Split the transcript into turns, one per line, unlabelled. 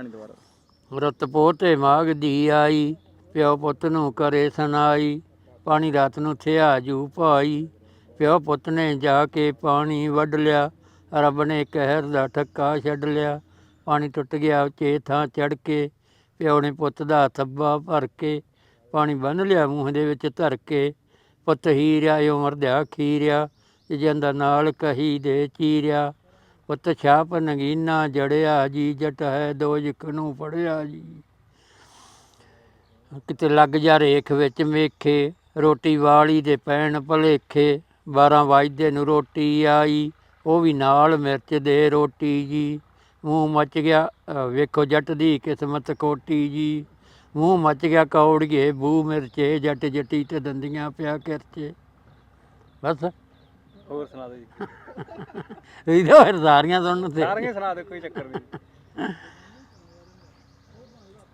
ਪਾਣੀ ਦੁਬਾਰਾ
ਰਤ ਪੋਤੇ ਮਾਗ ਦੀ ਆਈ, ਪਿਓ ਪੁੱਤ ਨੂੰ ਕਰੇ ਸੁਣਾਈ, ਪਾਣੀ ਰਾਤ ਨੂੰ ਥਿਆ ਜੂ ਭਾਈ। ਪਿਓ ਪੁੱਤ ਨੇ ਜਾ ਕੇ ਪਾਣੀ ਵੱਢ ਲਿਆ, ਰੱਬ ਨੇ ਕਹਿਰ ਦਾ ਠੱਕਾ ਛੱਡ ਲਿਆ। ਪਾਣੀ ਟੁੱਟ ਗਿਆ, ਉੱਚੇ ਥਾਂ ਚੜ ਕੇ ਪਿਓ ਨੇ ਪੁੱਤ ਦਾ ਥੱਬਾ ਭਰ ਕੇ ਪਾਣੀ ਬੰਨ ਲਿਆ, ਮੂੰਹ ਦੇ ਵਿੱਚ ਧਰ ਕੇ ਪੁੱਤ ਹੀਰਿਆ ਉਮਰ ਦਾ ਖੀਰਿਆ ਜਾਂਦਾ ਨਾਲ ਕਹੀ ਦੇ ਚੀਰਿਆ। ਪੁੱਤ ਛਾਪ ਨਗੀਨਾ ਜੜਿਆ ਜੀ, ਜਟ ਹੈ ਦੋ ਜਿਕ ਨੂੰ ਪੜਿਆ ਜੀ। ਕਿਤੇ ਲੱਗ ਜਾ ਰੇਖ ਵਿੱਚ ਮੇਖੇ, ਰੋਟੀ ਵਾਲੀ ਦੇ ਪੈਣ ਭਲੇਖੇ 12 ਵਜਦੇ ਨੂੰ ਰੋਟੀ ਆਈ, ਉਹ ਵੀ ਨਾਲ ਮਿਰਚ ਦੇ ਰੋਟੀ ਜੀ। ਮੂੰਹ ਮੱਚ ਗਿਆ ਵੇਖੋ ਜੱਟ ਦੀ ਕਿਸਮਤ ਕੋਟੀ ਜੀ। ਮੂੰਹ ਮੱਚ ਗਿਆ ਕੌੜੀਏ, ਬੂ ਮਿਰਚੇ, ਜੱਟ ਜੱਟੀ ਤੇ ਦੰਦੀਆਂ ਪਿਆ ਕਰਚੇ। ਬਸ।
ਹੋਰ ਸੁਣਾ ਦਿਓ ਜੀ।
ਇਹਦਾ ਫਿਰ ਸਾਰੀਆਂ ਸੁਣਨ ਤੇ
ਸਾਰੀਆਂ ਸੁਣਾ ਦਿਓ ਕੋਈ ਚੱਕਰ ਨਹੀਂ।